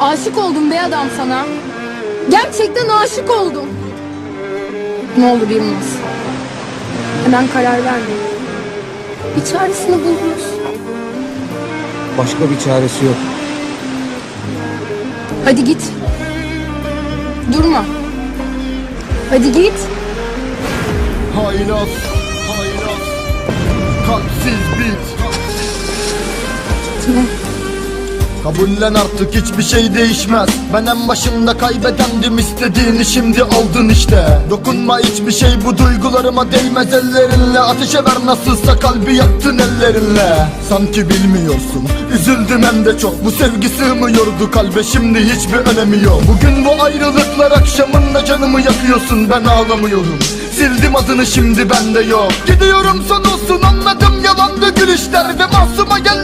Aşık oldum be adam sana. Gerçekten aşık oldum. Ne olur Yılmaz. Hemen karar verme. Bir çaresini buluruz. Başka bir çaresi yok. Hadi git. Durma. Hadi git. Haylaz, haylaz, kalpsiz bit Ne? Kabullen artık hiçbir şey değişmez. Ben en başında kaybedendim istediğini şimdi aldın işte. Dokunma hiçbir şey bu duygularıma değmez. Ellerinle Ateşe ver nasılsa kalbi yaktın ellerinle. Sanki bilmiyorsun üzüldüm hem de çok. Bu sevgi sığmıyordu kalbe şimdi hiçbir önemi yok. Bugün bu ayrılıklar akşamında canımı yakıyorsun ben ağlamıyorum. Sildim adını şimdi bende yok. Gidiyorum son olsun anladım yalandı gülüşler Ve masum hayallerimin arkasında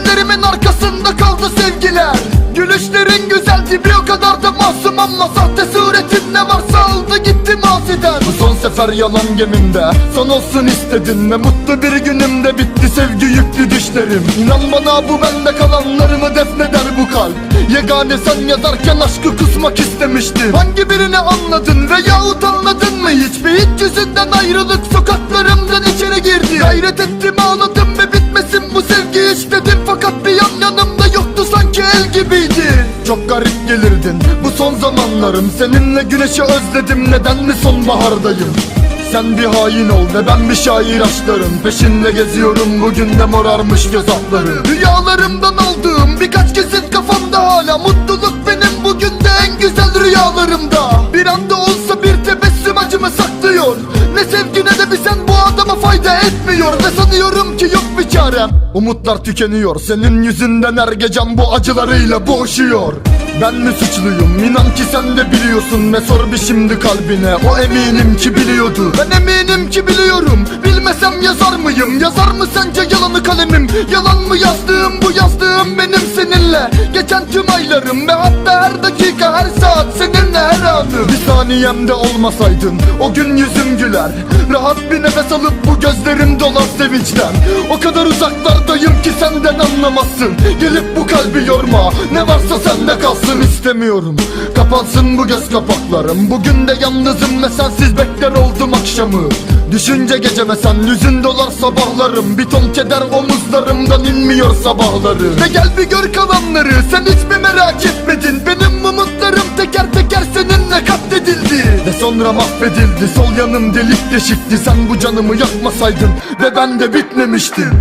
sevgiler Gülüşlerin güzeldi bir o kadar da masum ama Sahte suretin ne varsa aldı gitti maziden. Bu son sefer yalan gemimde Son olsun istedin ve mutlu bir günümde bitti sevgi yüklü düşlerim İnan bana bu bende kalanlarımı defneder bu kalp. Yegane sen yazarken aşkı kusmak istemiştim. Hangi birini anladın veyahut anladın mı hiç Bir hiç yüzünden ayrılık sokaklarımdan içeri girdi. Gayret ettim ağladım ve bitmesin bu sevgi istedim. Fakat bir yan yanımda el gibiydi. Çok garip gelirdin. Bu son zamanlarım. Seninle güneşi özledim. Neden mi sonbahardayım? Sen bir hain ol ve ben bir şair aşkların Peşinde geziyorum. Bugün de morarmış göz altları Rüyalarımdan aldığım birkaç kesit kafamda hala. Mutluluk benim bugün de en güzel rüyalarımda. Bir anda olsa bir tebessüm acımı saklıyor. Ne sevgi ne de bir sen bu adama fayda etmiyor. Ve sanıyorum ki yok çarem Umutlar tükeniyor. Senin yüzünden her gecem bu acılarıyla boğuşuyor. Ben mi suçluyum? İnan ki sen de biliyorsun. Ve sor bir şimdi kalbine? O eminim ki biliyordu. Ben eminim ki biliyorum. Bilmesem yazar mıyım? Yazar mı sence yalanı kalemim? Yalan mı yazdığım? Bu yazdığım benim seninle. Geçen tüm aylarım ve hatta her dakika her saat seninle her anım. Bir saniyemde olmasaydın o gün yüzüm güler Rahat bir nefes alıp bu gözlerim dolar sevinçten. O kadar uzaklardayım ki senden anlamazsın. Gelip bu kalbi yorma. Ne varsa sende kalsın istemiyorum. Kapansın bu göz kapaklarım. Bugün de yalnızım ve sensiz bekler oldum akşamı. Düşünce geceme sen yüzün dolar sabahlarım. Bir ton keder omuzlarımdan inmiyor sabahları. Ve gel bir gör kalanları? Sen hiç mi merak etmedin? Benim umutlarım sonra mahvedildi. Sol yanım delik deşikti Sen bu canımı yakmasaydın ve ben de bitmemiştim